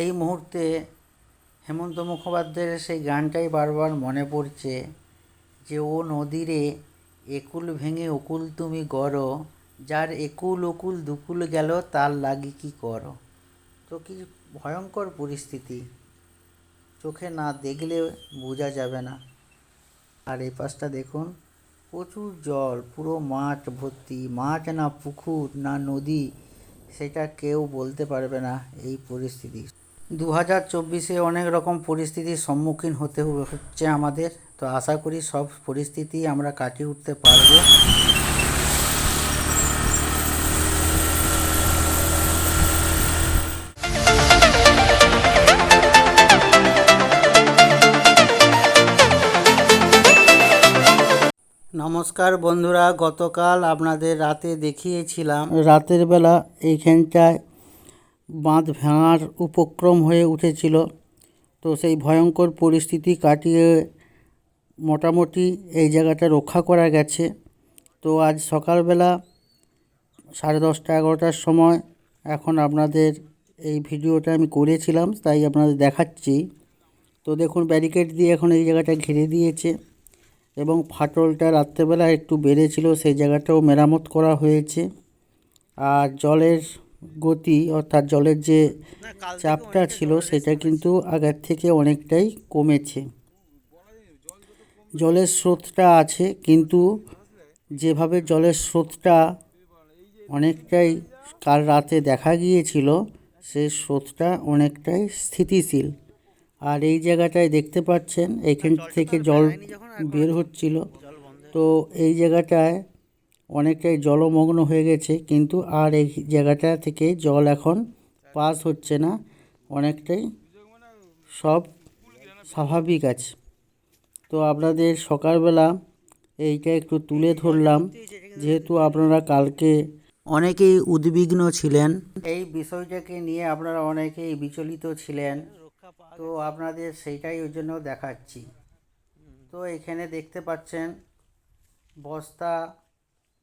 এই মুহূর্তে হেমন্ত মুখোপাধ্যায়ের সেই গানটাই বারবার মনে পড়ছে যে, ও নদীরে একুল ভেঙে উকুল তুমি গড়, যার একুল ওকুল দুকুল গেল তার লাগে কি করো? তো কি ভয়ঙ্কর পরিস্থিতি। চোখে না দেখলে বোঝা যাবে না। আর এই পাশটা দেখুন, প্রচুর জল, পুরো মাঠ ভর্তি, মাঠ না পুকুর, না নদী, সেটা কেউ বলতে পারবে না এই পরিস্থিতি। দু হাজার চব্বিশে অনেক রকম পরিস্থিতির সম্মুখীন হতে হচ্ছে আমাদের। তো আশা করি সব পরিস্থিতি আমরা কাটিয়ে উঠতে পারব। নমস্কার বন্ধুরা, গতকাল আপনাদের রাতে দেখিয়েছিলাম। রাতের বেলা এইখানটায় বাঁধ ভাঙার উপক্রম হয়ে উঠেছিল। তো সেই ভয়ঙ্কর পরিস্থিতি কাটিয়ে মোটামুটি এই জায়গাটা রক্ষা করা গেছে। তো আজ সকালবেলা সাড়ে দশটা এগারোটার সময় এখন আপনাদের এই ভিডিওটা আমি করেছিলাম, তাই আপনাদের দেখাচ্ছি। তো দেখুন, ব্যারিকেড দিয়ে এখন এই জায়গাটা ঘিরে দিয়েছে এবং ফাটলটা রাত্রেবেলা একটু বেড়েছিল, সেই জায়গাটাও মেরামত করা হয়েছে। আর জলের গতি অর্থাৎ জলের যে চাপটা ছিল সেটা কিন্তু আগের থেকে অনেকটাই কমেছে। জলের স্রোতটা আছে কিন্তু যেভাবে জলের স্রোতটা অনেকটাই কাল রাতে দেখা গিয়েছিল সে স্রোতটা অনেকটাই স্থিতিশীল। আর এই জায়গাটায় দেখতে পাচ্ছেন এখান থেকে জল বের হচ্ছিল। তো এই জায়গাটায় অনেকটাই জলমগ্ন হয়ে গেছে, কিন্তু আর এই জায়গাটা থেকে জল এখন পাস হচ্ছে না। অনেকটাই সব স্বাভাবিক আছে। তো আপনাদের সকালবেলা এইটা একটু তুলে ধরলাম। যেহেতু আপনারা কালকে অনেকেই উদ্বিগ্ন ছিলেন, এই বিষয়টাকে নিয়ে আপনারা অনেকেই বিচলিত ছিলেন। তো আপনাদের সেইটাই ওই জন্য দেখাচ্ছি। তো এখানে দেখতে পাচ্ছেন বস্তা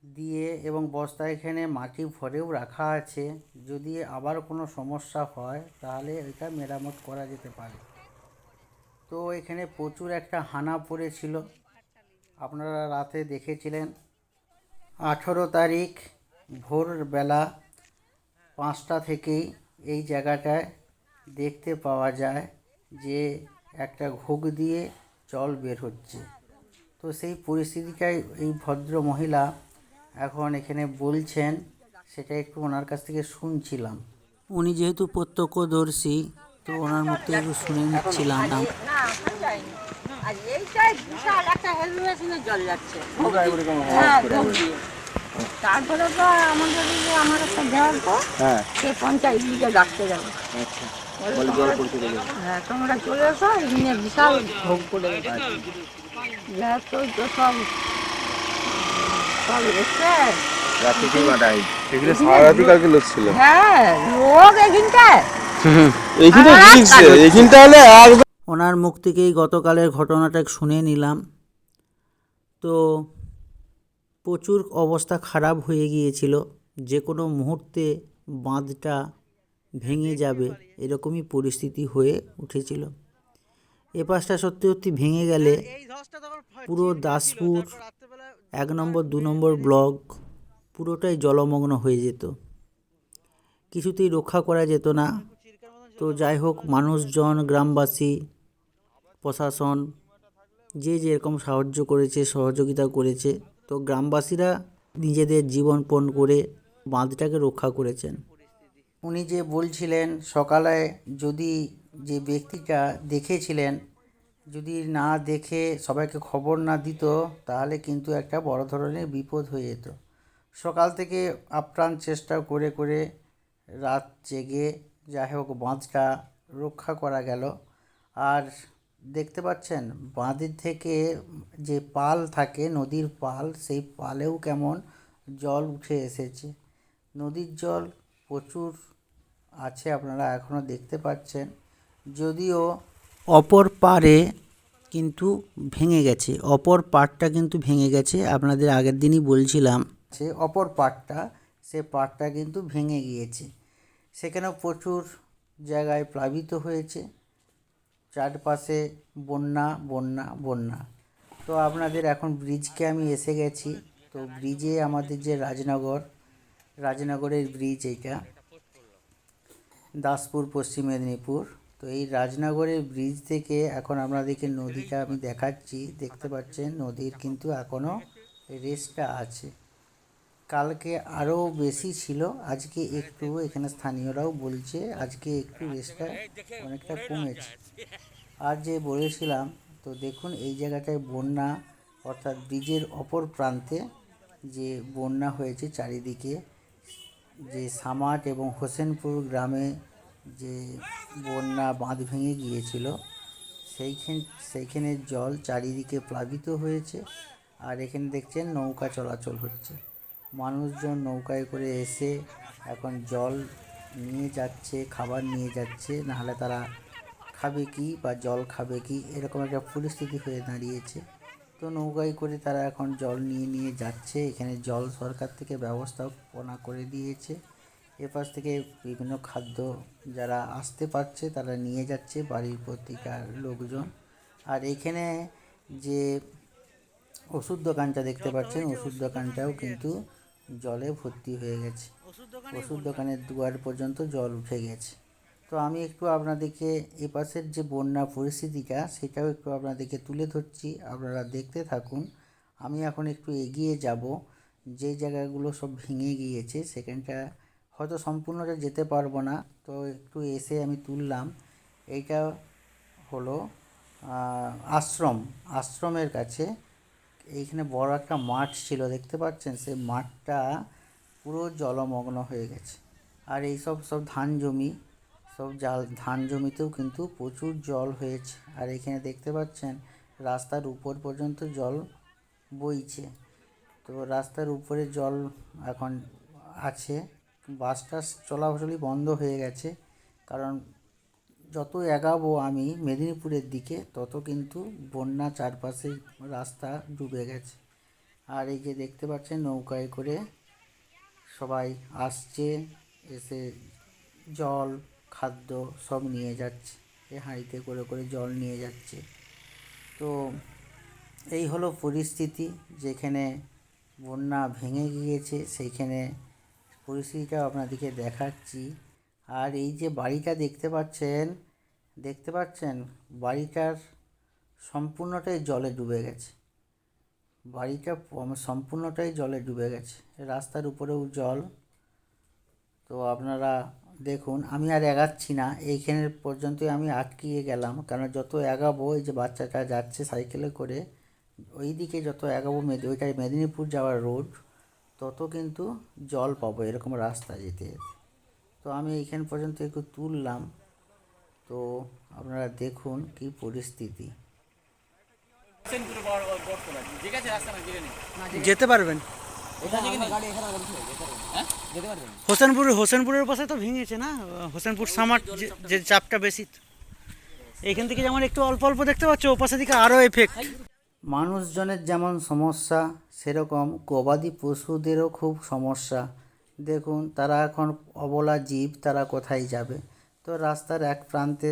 দিয়ে এবং বস্তা এখানে মাটি ভরেও রাখা আছে। যদি আবার কোনো সমস্যা হয়, তাহলে এটা মেরামত করা যেতে পারে। তো এখানে প্রচুর একটা হানা পড়েছিল। আপনারা রাতে দেখেছিলেন, আঠেরো তারিখ ভোরবেলা পাঁচটা থেকেই এই জায়গাটায় দেখতে পাওয়া যায় যে একটা ঘুগ দিয়ে জল বের হচ্ছে। তো সেই পরিস্থিতিটাই এই ভদ্র মহিলা এখন এখানে বলছেন সেটা একটু ওনার কাছ থেকে শুনছিলাম। উনি যেহেতু প্রত্যক্ষদর্শী তো ওনার মুখ থেকে একটু শুনে নিচ্ছিলাম। না হ্যাঁ। তারপরে তো আমাদের আমার একটা দেওয়ার পর হ্যাঁ। সে পঞ্চায়েত দিকে ডাকতে যাবে। আচ্ছা। হ্যাঁ তোমরা চলে এসো এখানে বিশাল ভোগ করে তো তো সব ওনার মুখ থেকেই গতকালের ঘটনাটা শুনে নিলাম। তো প্রচুর অবস্থা খারাপ হয়ে গিয়েছিল। যে কোনো মুহূর্তে বাঁধটা ভেঙে যাবে এরকমই পরিস্থিতি হয়ে উঠেছিল। এ পাশটা সত্যি সত্যি ভেঙে গেলে পুরো দাসপুর এক নম্বর, দু নম্বর ব্লক পুরোটাই জলমগ্ন হয়ে যেত। কিছুতেই রক্ষা করা যেত না। তো যাই হোক, মানুষজন, গ্রামবাসী, প্রশাসন যে যেরকম সাহায্য করেছে, সহযোগিতা করেছে, তো গ্রামবাসীরা নিজেদের জীবনপণ করে বাঁধটাকে রক্ষা করেছেন। উনি যে বলছিলেন, সকালে যদি যে ব্যক্তিটা দেখেছিলেন যদি না দেখে সবাইকে খবর না দিত, তাহলে কিন্তু একটা বড় ধরনের বিপদ হয়ে যেত। সকাল থেকে আপ্রাণ চেষ্টা করে করে রাত জেগে যাই হোক বাঁধটা রক্ষা করা গেল। আর দেখতে পাচ্ছেন, বাঁধের থেকে যে পাল থাকে, নদীর পাল, সেই পালেও কেমন জল উঠে এসেছে। নদীর জল প্রচুর আছে, আপনারা এখনও দেখতে পাচ্ছেন। যদিও অপর পারে কিন্তু ভেঙে গেছে। অপর পাড়টা কিন্তু ভেঙে গেছে। আপনাদের আগের দিনই বলছিলাম সে অপর পাড়টা সে পাড়টা কিন্তু ভেঙে গিয়েছে। সেখানেও প্রচুর জায়গায় প্লাবিত হয়েছে। চারপাশে বন্যা বন্যা বন্যা। তো আপনাদের এখন ব্রিজকে আমি এসে গেছি। তো ব্রিজে আমাদের যে রাজনগর, রাজনগরের ব্রিজ এইটা। দাসপুর, পশ্চিম মেদিনীপুর। তো এই রাজনগরের ব্রিজ থেকে এখন আপনাদেরকে নদীটা আমি দেখাচ্ছি, দেখতে পাচ্ছেন নদীর কিন্তু এখনও রেসটা আছে। কালকে আরও বেশি ছিল, আজকে একটু এখানে স্থানীয়রাও বলছে আজকে একটু রেসটা অনেকটা কমেছে। আর যে বলেছিলাম, তো দেখুন এই জায়গাটায় বন্যা, অর্থাৎ ব্রিজের অপর প্রান্তে যে বন্যা হয়েছে চারিদিকে, যে সামাট এবং হোসেনপুর গ্রামে যে বন্যা বাঁধ ভেঙে গিয়েছিল, সেইখান, সেইখানের জল চারিদিকে প্লাবিত হয়েছে আর এখানে দেখছেন নৌকা চলাচল হচ্ছে। মানুষজন নৌকায় করে এসে এখন জল নিয়ে যাচ্ছে, খাবার নিয়ে যাচ্ছে, নাহলে তারা খাবে কি বা জল খাবে কি, এরকম একটা পরিস্থিতি হয়ে দাঁড়িয়েছে। তো নৌকায় করে তারা এখন জল নিয়ে নিয়ে যাচ্ছে। এখানে জল সরকার থেকে ব্যবস্থাপনা করে দিয়েছে। এপাশ থেকে বিভিন্ন খাদ্য যারা আসতে পারছে তারা নিয়ে যাচ্ছে বাড়ির প্রতিকার লোকজন। আর এখানে যে ওষুধ দোকানটা দেখতে পাচ্ছেন, ওষুধ দোকানটাও কিন্তু জলে ভর্তি হয়ে গেছে। ওষুধ দোকানের দুয়ার পর্যন্ত জল উঠে গেছে। তো আমি একটু আপনাদেরকে এপাশের যে বন্যা পরিস্থিতিটা, সেটাও একটু আপনাদেরকে তুলে ধরছি। আপনারা দেখতে থাকুন। আমি এখন একটু এগিয়ে যাব। যে জায়গাগুলো সব ভেঙে গিয়েছে, সেখানটা হয়তো সম্পূর্ণটা যেতে পারব না। তো একটু এসে আমি তুললাম। এইটা হলো আশ্রম। আশ্রমের কাছে এইখানে বড় একটা মাঠ ছিল, দেখতে পাচ্ছেন? সেই মাঠটা পুরো জলমগ্ন হয়ে গেছে। আর এই সব সব ধান জমি, সব জাল, ধান জমিতেও কিন্তু প্রচুর জল হয়েছে। আর এখানে দেখতে পাচ্ছেন, রাস্তার উপর পর্যন্ত জল বইছে। তো রাস্তার উপরে জল এখন আছে। বাস টাস চলাচলই বন্ধ হয়ে গেছে। কারণ যত এগাবো আমি মেদিনীপুরের দিকে, তত কিন্তু বন্যা চারপাশে রাস্তা ডুবে গেছে। আর এই যে দেখতে পাচ্ছেন নৌকায় করে সবাই আসছে, এসে জল, খাদ্য সব নিয়ে যাচ্ছে। এ হাঁড়িতে করে করে জল নিয়ে যাচ্ছে। তো এই হলো পরিস্থিতি। যেখানে বন্যা ভেঙে গিয়েছে, সেইখানে পরিস্থিতিটা আপনাদেরকে দেখাচ্ছি। আর এই যে বাড়িটা দেখতে পাচ্ছেন দেখতে পাচ্ছেন বাড়িটার সম্পূর্ণটাই জলে ডুবে গেছে। বাড়িটা সম্পূর্ণটাই জলে ডুবে গেছে। রাস্তার উপরেও জল। তো আপনারা দেখুন, আমি আর এগাচ্ছি না। এইখানের পর্যন্তই আমি আটকিয়ে গেলাম। কারণ যত এগাবো, এই যে বাচ্চাটা যাচ্ছে সাইকেলে করে ওই দিকে যত এগাবো মেদি, ওইটা মেদিনীপুর যাওয়ার রোড। তত কিন্তু জল পাবো এরকম রাস্তা যেতে যেতে। তো আমি এইখান পর্যন্ত একটু তুললাম। তো আপনারা দেখুন কি পরিস্থিতি। যেতে পারবেন। হোসেনপুর হোসেনপুরের পাশে তো ভেঙেছে না? হোসেনপুর সামার যে- যে চাপটা বেশি। এইখান থেকে যেমন একটু অল্প অল্প দেখতে পাচ্ছ ও পাশে দিকে আরও এফেক্ট মানুষজনের যেমন সমস্যা, সেরকম গবাদি পশুদেরও খুব সমস্যা। দেখুন, তারা এখন অবলা জীব, তারা কোথায় যাবে? তো রাস্তার এক প্রান্তে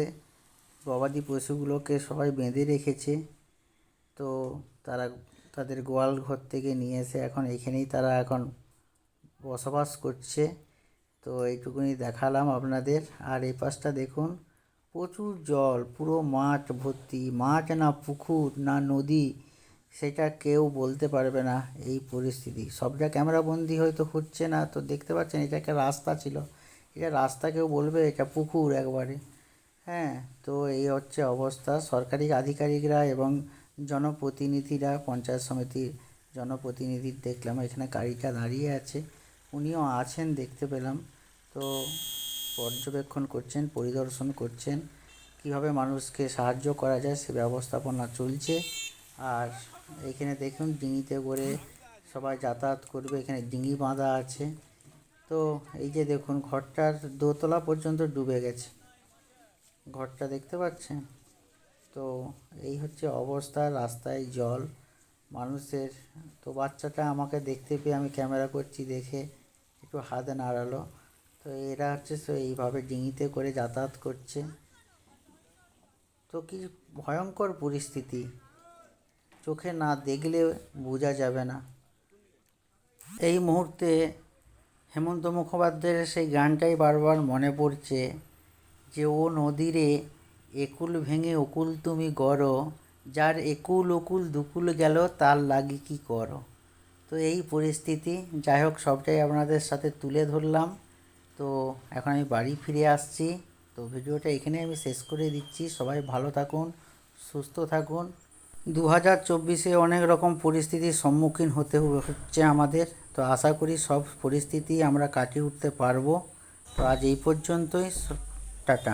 গবাদি পশুগুলোকে সবাই বেঁধে রেখেছে। তো তারা তাদের গোয়াল ঘর থেকে নিয়ে এসে এখন এখানেই তারা এখন বসবাস করছে। তো এইটুকুনি দেখালাম আপনাদের। আর এই পাশটা দেখুন প্রচুর জল, পুরো মাঠ ভর্তি। মাঠ না পুকুর, না নদী, সেটা কেউ বলতে পারবে না এই পরিস্থিতি। সবটা ক্যামেরাবন্দি হয়তো হচ্ছে না, তো দেখতে পাচ্ছেন এটা একটা রাস্তা ছিল। এটা রাস্তা কেউ বলবে এটা পুকুর একবারে। হ্যাঁ তো এই হচ্ছে অবস্থা। সরকারি আধিকারিকরা এবং জনপ্রতিনিধিরা, পঞ্চায়েত সমিতির জনপ্রতিনিধি দেখলাম, এখানে গাড়িটা দাঁড়িয়ে আছে। উনিও আছেন, দেখতে পেলাম। তো পর্যবেক্ষণ করছেন, পরিদর্শন করছেন, কীভাবে মানুষকে সাহায্য করা যায় সে ব্যবস্থাপনা চলছে। আর এখানে দেখুন ডিঙিতে করে সবাই যাতায়াত করবে, এখানে ডিঙি বাঁধা আছে। তো এই যে দেখুন ঘরটার দোতলা পর্যন্ত ডুবে গেছে। ঘরটা দেখতে পাচ্ছেন? তো এই হচ্ছে অবস্থা, রাস্তায় জল, মানুষের। তো বাচ্চাটা আমাকে দেখতে পেয়ে আমি ক্যামেরা করছি দেখে একটু হাতে নাড়ালো। তো এরা হচ্ছে এইভাবে ডিঙিতে করে যাতায়াত করছে। তো কি ভয়ঙ্কর পরিস্থিতি। চোখে না দেখলে বোঝা যাবে না। এই মুহূর্তে হেমন্ত মুখোপাধ্যায়ের সেই গানটাই বারবার মনে পড়ছে যে, ও নদীরে একুল ভেঙে অকুল তুমি গড়, যার একুল অকুল দুকুল গেল, তার লাগি কি করো? তো এই পরিস্থিতি। যাই হোক, সবটাই আপনাদের সাথে তুলে ধরলাম। তো এখন আমি বাড়ি ফিরে আসছি। তো ভিডিওটা এখানে আমি শেষ করে দিচ্ছি। সবাই ভালো থাকুন, সুস্থ থাকুন। দু হাজার চব্বিশে অনেক রকম পরিস্থিতির সম্মুখীন হতে হচ্ছে আমাদের। তো আশা করি সব পরিস্থিতি আমরা কাটিয়ে উঠতে পারব। তো আজ এই পর্যন্তই। টাটা।